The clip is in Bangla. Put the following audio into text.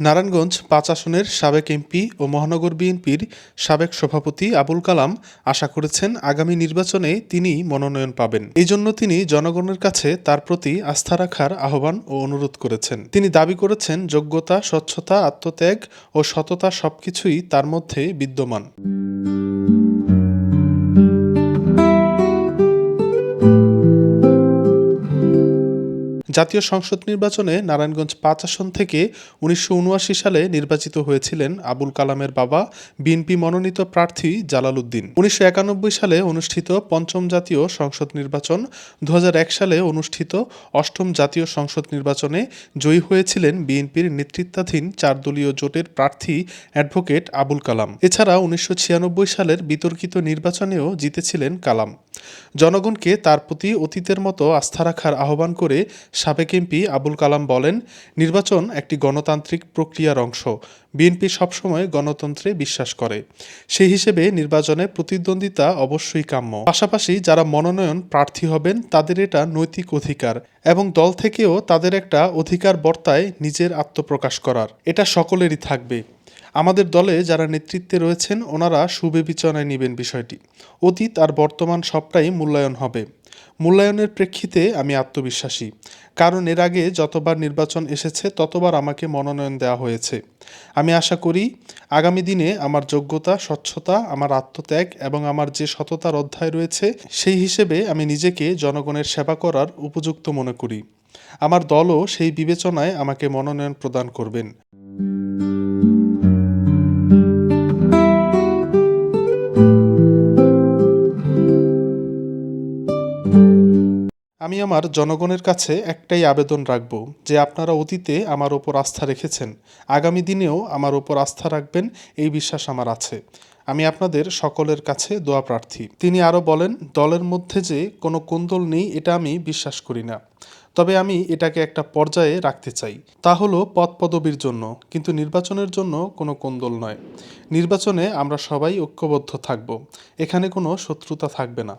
নারায়ণগঞ্জ পাঁচ আসনের সাবেক এমপি ও মহানগর বিএনপির সাবেক সভাপতি আবুল কালাম আশা করেছেন আগামী নির্বাচনে তিনি মনোনয়ন পাবেন। এই জন্য তিনি জনগণের কাছে তার প্রতি আস্থা রাখার আহ্বান ও অনুরোধ করেছেন। তিনি দাবি করেছেন, যোগ্যতা, স্বচ্ছতা, আত্মত্যাগ ও সততা সবকিছুই তার মধ্যে বিদ্যমান। জাতীয় সংসদ নির্বাচনে নারায়ণগঞ্জ পাঁচ আসন থেকে উনিশশো উনআশি সালে নির্বাচিত হয়েছিলেন আবুল কালামের বাবা, বিএনপি মনোনীত প্রার্থী জালাল উদ্দিন। উনিশশো একানব্বই সালে অনুষ্ঠিত পঞ্চম জাতীয় সংসদ নির্বাচন দু হাজার এক সালে অনুষ্ঠিত অষ্টম জাতীয় সংসদ নির্বাচনে জয়ী হয়েছিলেন বিএনপির নেতৃত্বাধীন চার দলীয় জোটের প্রার্থী অ্যাডভোকেট আবুল কালাম। এছাড়া উনিশশো ছিয়ানব্বই সালের বিতর্কিত নির্বাচনেও জিতেছিলেন কালাম। জনগণকে তার প্রতি অতীতের মতো আস্থা রাখার আহ্বান করে সাবেক এমপি আবুল কালাম বলেন, নির্বাচন একটি গণতান্ত্রিক প্রক্রিয়ার অংশ। বিএনপি সবসময় গণতন্ত্রে বিশ্বাস করে। সেই হিসেবে নির্বাচনে প্রতিদ্বন্দ্বিতা অবশ্যই কাম্য। পাশাপাশি যারা মনোনয়ন প্রার্থী হবেন, তাদের এটা নৈতিক অধিকার এবং দল থেকেও তাদের একটা অধিকার বর্তায় নিজের আত্মপ্রকাশ করার। এটা সকলেরই থাকবে। আমাদের দলে যারা নেতৃত্বে রয়েছেন, ওনারা সুবিবেচনায় নেবেন বিষয়টি। অতীত আর বর্তমান সবটাই মূল্যায়ন হবে। মূল্যায়নের প্রেক্ষিতে আমি আত্মবিশ্বাসী। কারণ এর আগে যতবার নির্বাচন এসেছে, ততবার আমাকে মনোনয়ন দেওয়া হয়েছে। আমি আশা করি, আগামী দিনে আমার যোগ্যতা, স্বচ্ছতা, আমার আত্মত্যাগ এবং আমার যে সততার অধ্যায় রয়েছে, সেই হিসেবে আমি নিজেকে জনগণের সেবা করার উপযুক্ত মনে করি। আমার দলও সেই বিবেচনায় আমাকে মনোনয়ন প্রদান করবেন। আমি আমার জনগণের কাছে একটাই আবেদন রাখব যে আপনারা অতীতে আমার ওপর আস্থা রেখেছেন, আগামী দিনেও আমার ওপর আস্থা রাখবেন, এই বিশ্বাস আমার আছে। আমি আপনাদের সকলের কাছে দোয়া প্রার্থী। তিনি আরও বলেন, দলের মধ্যে যে কোনো কোন্দল নেই, এটা আমি বিশ্বাস করি না। তবে আমি এটাকে একটা পর্যায়ে রাখতে চাই। তা হলো পদ পদবীর জন্য, কিন্তু নির্বাচনের জন্য কোনো কোন্দল নয়। নির্বাচনে আমরা সবাই ঐক্যবদ্ধ থাকব। এখানে কোনো শত্রুতা থাকবে না।